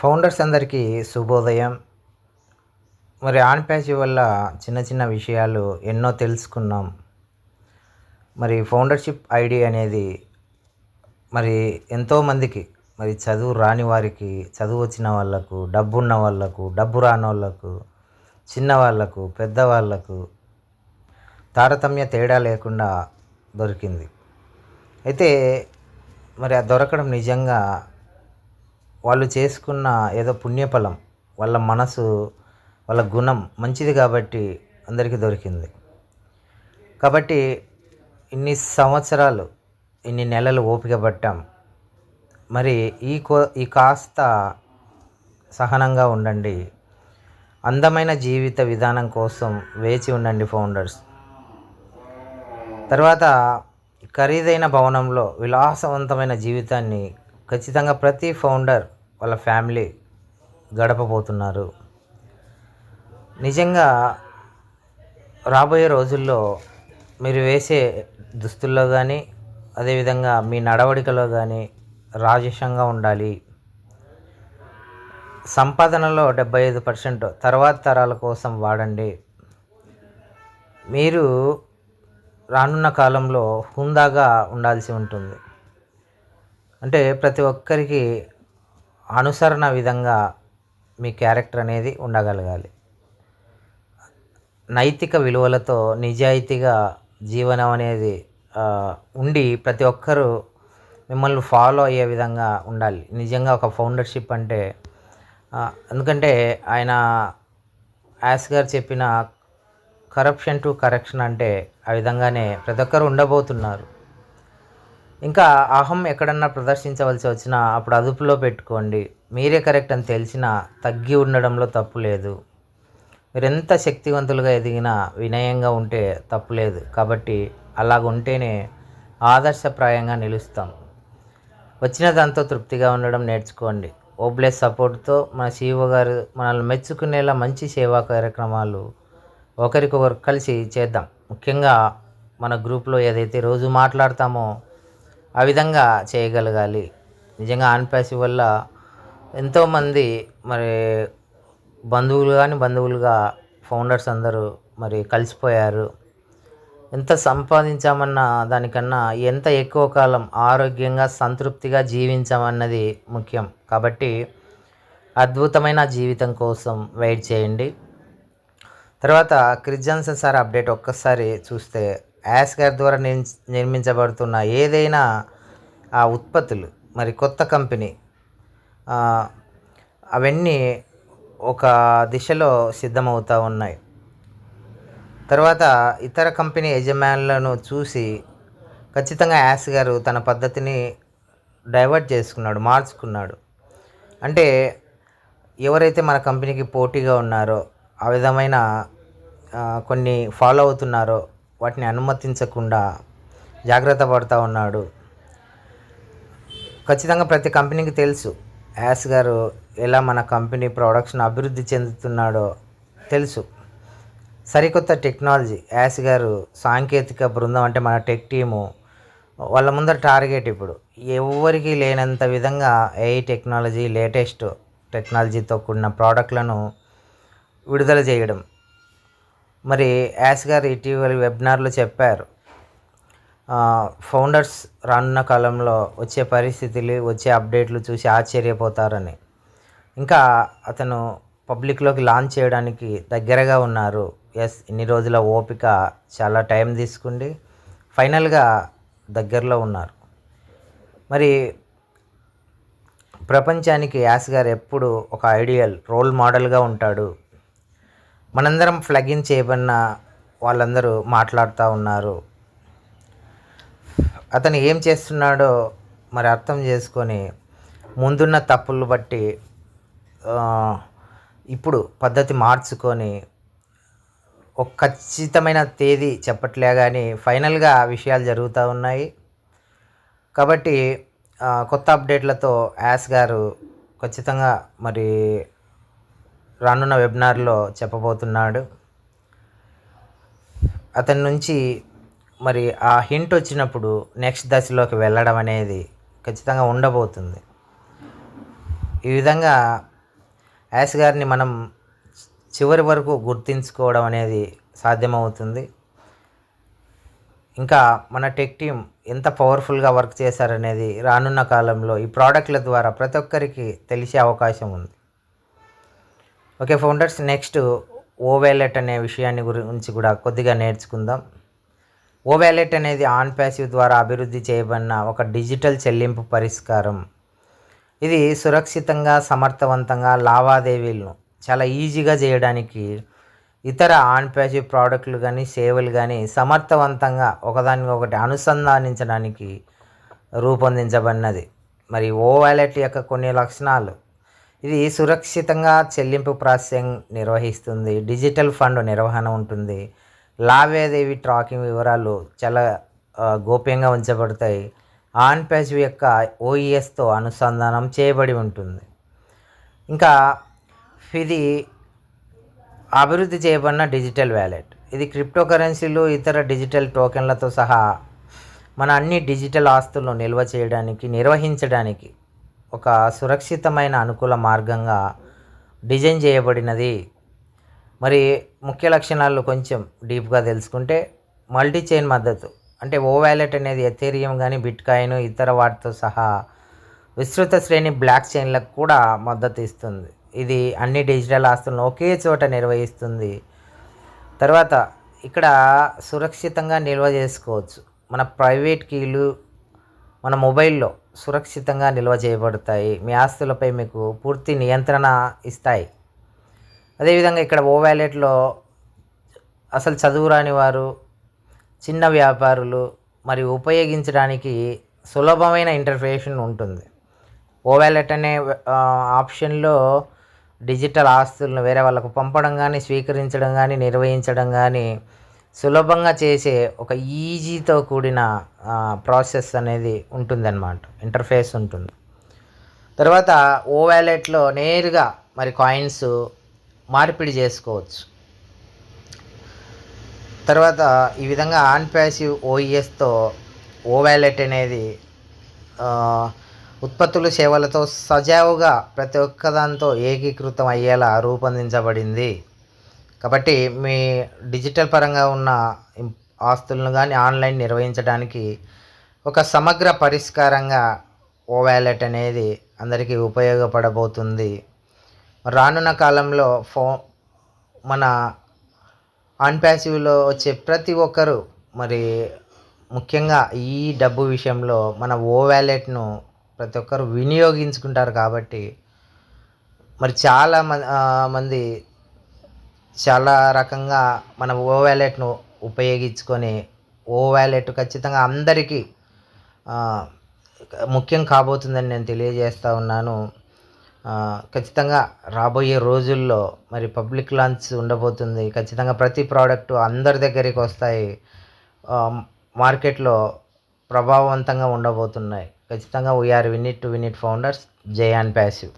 Founders అందరికీ శుభోదయం. మరి ఆన్ ప్యాచ్ వల్ల చిన్న చిన్న విషయాలు ఎన్నో తెలుసుకున్నాం. మరి ఫౌండర్షిప్ ఐడి అనేది మరి ఎంతోమందికి మరి చదువు రాని వారికి చదువు వచ్చిన వాళ్ళకు డబ్బు ఉన్న వాళ్ళకు డబ్బు రాని వాళ్ళకు చిన్న వాళ్ళకు తారతమ్య తేడా లేకుండా దొరికింది. అయితే మరి ఆ దొరకడం నిజంగా వాళ్ళు చేసుకున్న ఏదో పుణ్యఫలం వాళ్ళ మనసు వాళ్ళ గుణం మంచిది కాబట్టి అందరికీ దొరికింది. కాబట్టి ఇన్ని సంవత్సరాలు ఇన్ని నెలలు ఓపిక పట్టాం. మరి ఈ కో ఈ కాస్త సహనంగా ఉండండి. అందమైన జీవిత విధానం కోసం వేచి ఉండండి ఫౌండర్స్. తర్వాత ఖరీదైన భవనంలో విలాసవంతమైన జీవితాన్ని ఖచ్చితంగా ప్రతి ఫౌండర్ వాళ్ళ ఫ్యామిలీ గడపబోతున్నారు. నిజంగా రాబోయే రోజుల్లో మీరు వేసే దుస్తుల్లో కానీ అదేవిధంగా మీ నడవడికలో కానీ రాజస్యంగా ఉండాలి. సంపాదనలో డెబ్బై ఐదు పర్సెంట్ తర్వాత తరాల కోసం వాడండి. మీరు రానున్న కాలంలో హుందాగా ఉండాల్సి ఉంటుంది. అంటే ప్రతి ఒక్కరికి అనుసరణ విధంగా మీ క్యారెక్టర్ అనేది ఉండగలగాలి. నైతిక విలువలతో నిజాయితీగా జీవనం అనేది ఉండి ప్రతి ఒక్కరూ మిమ్మల్ని ఫాలో అయ్యే విధంగా ఉండాలి. నిజంగా ఒక ఫౌండర్షిప్ అంటే ఎందుకంటే ఆయన యాస్ గారు చెప్పిన కరప్షన్ టు కరెక్షన్ అంటే ఆ విధంగానే ప్రతి ఒక్కరు ఉండబోతున్నారు. ఇంకా అహం ఎక్కడన్నా ప్రదర్శించవలసి వచ్చినా అప్పుడు అదుపులో పెట్టుకోండి. మీరే కరెక్ట్ అని తెలిసినా తగ్గి ఉండడంలో తప్పు లేదు. మీరు ఎంత శక్తివంతులుగా ఎదిగినా వినయంగా ఉంటే తప్పు లేదు. కాబట్టి అలాగ ఉంటేనే ఆదర్శప్రాయంగా నిలుస్తాం. వచ్చిన దాంతో తృప్తిగా ఉండడం నేర్చుకోండి. ఓబ్లెస్ సపోర్ట్తో మన సీఓ గారు మనల్ని మెచ్చుకునేలా మంచి సేవా కార్యక్రమాలు ఒకరికొకరు కలిసి చేద్దాం. ముఖ్యంగా మన గ్రూప్లో ఏదైతే రోజు మాట్లాడతామో ఆ విధంగా చేయగలగాలి. నిజంగా ఆన్పాసి వల్ల ఎంతోమంది మరి బంధువులు కానీ బంధువులుగా ఫౌండర్స్ అందరూ మరి కలిసిపోయారు. ఎంత సంపాదించామన్న దానికన్నా ఎంత ఎక్కువ కాలం ఆరోగ్యంగా సంతృప్తిగా జీవించామన్నది ముఖ్యం. కాబట్టి అద్భుతమైన జీవితం కోసం వెయిట్ చేయండి. తర్వాత క్రిజన్స్ సార్ అప్డేట్ ఒక్కసారి చూస్తే యాస్ గారి ద్వారా నిర్మించబడుతున్న ఏదైనా ఆ ఉత్పత్తులు మరి కొత్త కంపెనీ అవన్నీ ఒక దిశలో సిద్ధమవుతూ ఉన్నాయి. తర్వాత ఇతర కంపెనీ యజమానులను చూసి ఖచ్చితంగా యాస్ గారు తన పద్ధతిని డైవర్ట్ చేసుకున్నాడు మార్చుకున్నాడు. అంటే ఎవరైతే మన కంపెనీకి పోటీగా ఉన్నారో ఆ విధమైన కొన్ని ఫాలో అవుతున్నారో వాటిని అనుమతించకుండా జాగ్రత్త పడుతూ ఉన్నాడు. ఖచ్చితంగా ప్రతి కంపెనీకి తెలుసు. యాస్ గారు ఎలా మన కంపెనీ ప్రొడక్షన్ అభివృద్ధి చెందుతున్నాడో తెలుసు. సరికొత్త టెక్నాలజీ యాస్ గారు సాంకేతిక బృందం అంటే మన టెక్ టీము వాళ్ళ ముందర టార్గెట్ ఇప్పుడు. ఎవరికి లేనంత విధంగా ఏఐ టెక్నాలజీ లేటెస్ట్ టెక్నాలజీతో కూడిన ప్రోడక్ట్లను విడుదల చేయడం. మరి యాస్ గారు ఇటీవల వెబినార్లో చెప్పారు ఫౌండర్స్ రానున్న కాలంలో వచ్చే పరిస్థితులు వచ్చే అప్డేట్లు చూసి ఆశ్చర్యపోతారని. ఇంకా అతను పబ్లిక్లోకి లాంచ్ చేయడానికి దగ్గరగా ఉన్నారు. ఎస్ ఇన్ని రోజుల ఓపిక చాలా టైం తీసుకుండి ఫైనల్గా దగ్గరలో ఉన్నారు. మరి ప్రపంచానికి యాస్ గారు ఎప్పుడు ఒక ఐడియల్ రోల్ మోడల్గా ఉంటాడు. మనందరం ఫ్లగిన్ చేయబడిన వాళ్ళందరూ మాట్లాడుతూ ఉన్నారు. అతను ఏం చేస్తున్నాడో మరి అర్థం చేసుకొని ముందున్న తప్పులు బట్టి ఇప్పుడు పద్ధతి మార్చుకొని ఒక ఖచ్చితమైన తేదీ చెప్పట్లే కానీ ఫైనల్గా విషయాలు జరుగుతూ ఉన్నాయి. కాబట్టి కొత్త అప్డేట్లతో యాస్ గారు ఖచ్చితంగా మరి రానున్న వెబినార్లో చెప్పబోతున్నాడు. అతని నుంచి మరి ఆ హింట్ వచ్చినప్పుడు నెక్స్ట్ దశలోకి వెళ్ళడం అనేది ఖచ్చితంగా ఉండబోతుంది. ఈ విధంగా యాస్ గారిని మనం చివరి వరకు గుర్తించుకోవడం అనేది సాధ్యమవుతుంది. ఇంకా మన టెక్ టీం ఎంత పవర్ఫుల్గా వర్క్ చేశారనేది రానున్న కాలంలో ఈ ప్రోడక్ట్ల ద్వారా ప్రతి ఒక్కరికి తెలిసే అవకాశం ఉంది. Okay founders next O wallet అనే విషయాన్ని గురించి కూడా కొద్దిగా నేర్చుకుందాం. ఓ వ్యాలెట్ అనేది ఆన్ ప్యాసివ్ ద్వారా అభివృద్ధి చేయబడిన ఒక డిజిటల్ చెల్లింపు పరిష్కారం. ఇది సురక్షితంగా సమర్థవంతంగా లావాదేవీలను చాలా ఈజీగా చేయడానికి ఇతర ఆన్ ప్యాసివ్ ప్రోడక్ట్లు కానీ సేవలు కానీ సమర్థవంతంగా ఒకదానికి ఒకటి అనుసంధానించడానికి రూపొందించబడినది. మరి ఓ వ్యాలెట్ యొక్క కొన్ని లక్షణాలు? ఇది సురక్షితంగా చెల్లింపు ప్రాసెసింగ్ నిర్వహిస్తుంది. డిజిటల్ ఫండ్ నిర్వహణ ఉంటుంది. లావాదేవీ ట్రాకింగ్ వివరాలు చాలా గోప్యంగా ఉంచబడతాయి. ఆన్ పేజ్ యొక్క ఓఈఎస్తో అనుసంధానం చేయబడి ఉంటుంది. ఇంకా ఇది అభివృద్ధి చేయబడిన డిజిటల్ వ్యాలెట్. ఇది క్రిప్టో కరెన్సీలు ఇతర డిజిటల్ టోకెన్లతో సహా మన అన్ని డిజిటల్ ఆస్తులను నిల్వ చేయడానికి నిర్వహించడానికి ఒక సురక్షితమైన అనుకూల మార్గంగా డిజైన్ చేయబడినది. మరి ముఖ్య లక్షణాలు కొంచెం డీప్గా తెలుసుకుంటే మల్టీ చైన్ మద్దతు అంటే ఓ వ్యాలెట్ అనేది ఎథేరియం కానీ బిట్ కాయిన్ ఇతర వాటితో సహా విస్తృత శ్రేణి బ్లాక్ చైన్లకు కూడా మద్దతు ఇస్తుంది. ఇది అన్ని డిజిటల్ ఆస్తులను ఒకే చోట నిర్వహిస్తుంది. తర్వాత ఇక్కడ సురక్షితంగా నిల్వ చేసుకోవచ్చు. మన ప్రైవేట్ కీలు మన మొబైల్లో సురక్షితంగా నిల్వ చేయబడతాయి. మీ ఆస్తులపై మీకు పూర్తి నియంత్రణ ఇస్తాయి. అదేవిధంగా ఇక్కడ ఓ వ్యాలెట్లో అసలు చదువు రాని వారు చిన్న వ్యాపారులు మరియు ఉపయోగించడానికి సులభమైన ఇంటర్ఫేషన్ ఉంటుంది. ఓ వ్యాలెట్ అనే ఆప్షన్లో డిజిటల్ ఆస్తులను వేరే వాళ్ళకు పంపడం కానీ స్వీకరించడం కానీ నిర్వహించడం కానీ సులభంగా చేసే ఒక ఈజీతో కూడిన ప్రాసెస్ అనేది ఉంటుందన్నమాట. ఇంటర్ఫేస్ ఉంటుంది. తర్వాత ఓ వ్యాలెట్లో నేరుగా మరి కాయిన్స్ మార్పిడి చేసుకోవచ్చు. తర్వాత ఈ విధంగా ఆన్ ప్యాసివ్ ఓఈఎస్తో ఓ వ్యాలెట్ అనేది ఉత్పత్తులు సేవలతో సజావుగా ప్రతి ఒక్క దాంతో ఏకీకృతం అయ్యేలా రూపొందించబడింది. కాబట్టి మీ డిజిటల్ పరంగా ఉన్న ఆస్తులను కానీ ఆన్లైన్ నిర్వహించడానికి ఒక సమగ్ర పరిష్కారంగా ఓ వ్యాలెట్ అనేది అందరికీ ఉపయోగపడబోతుంది. రానున్న కాలంలో ఫో మన ఆన్ ప్యాసివ్లో వచ్చే ప్రతి ఒక్కరు మరి ముఖ్యంగా ఈ డబ్బు విషయంలో మన ఓ వ్యాలెట్ను ప్రతి ఒక్కరు వినియోగించుకుంటారు కాబట్టి మరి చాలా మంది చాలా రకంగా మన ఓ వ్యాలెట్ను ఉపయోగించుకొని ఓ వ్యాలెట్ ఖచ్చితంగా అందరికీ ముఖ్యం కాబోతుందని నేను తెలియజేస్తూ ఉన్నాను. ఖచ్చితంగా రాబోయే రోజుల్లో మరి పబ్లిక్ లాంచ్ ఉండబోతుంది. ఖచ్చితంగా ప్రతి ప్రోడక్ట్ అందరి దగ్గరికి వస్తాయి. మార్కెట్లో ప్రభావవంతంగా ఉండబోతున్నాయి. ఖచ్చితంగా we are in it to win it founders జై అండ్ ప్యాసివ్